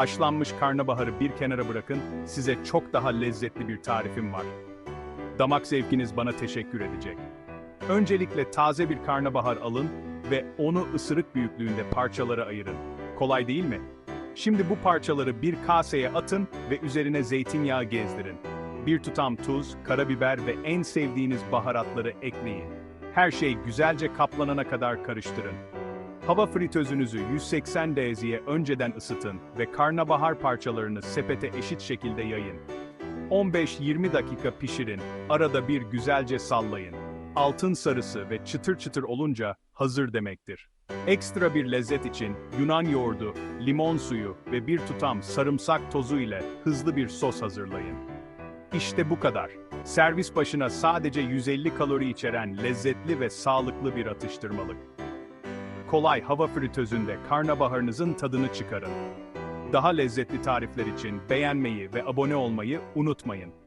Haşlanmış karnabaharı bir kenara bırakın, size çok daha lezzetli bir tarifim var. Damak zevkiniz bana teşekkür edecek. Öncelikle taze bir karnabahar alın ve onu ısırık büyüklüğünde parçalara ayırın. Kolay değil mi? Şimdi bu parçaları bir kaseye atın ve üzerine zeytinyağı gezdirin. Bir tutam tuz, karabiber ve en sevdiğiniz baharatları ekleyin. Her şey güzelce kaplanana kadar karıştırın. Hava fritözünüzü 180 dereceye önceden ısıtın ve karnabahar parçalarını sepete eşit şekilde yayın. 15-20 dakika pişirin, arada bir güzelce sallayın. Altın sarısı ve çıtır çıtır olunca hazır demektir. Ekstra bir lezzet için Yunan yoğurdu, limon suyu ve bir tutam sarımsak tozu ile hızlı bir sos hazırlayın. İşte bu kadar. Servis başına sadece 150 kalori içeren lezzetli ve sağlıklı bir atıştırmalık. Kolay hava fritözünde karnabaharınızın tadını çıkarın. Daha lezzetli tarifler için beğenmeyi ve abone olmayı unutmayın.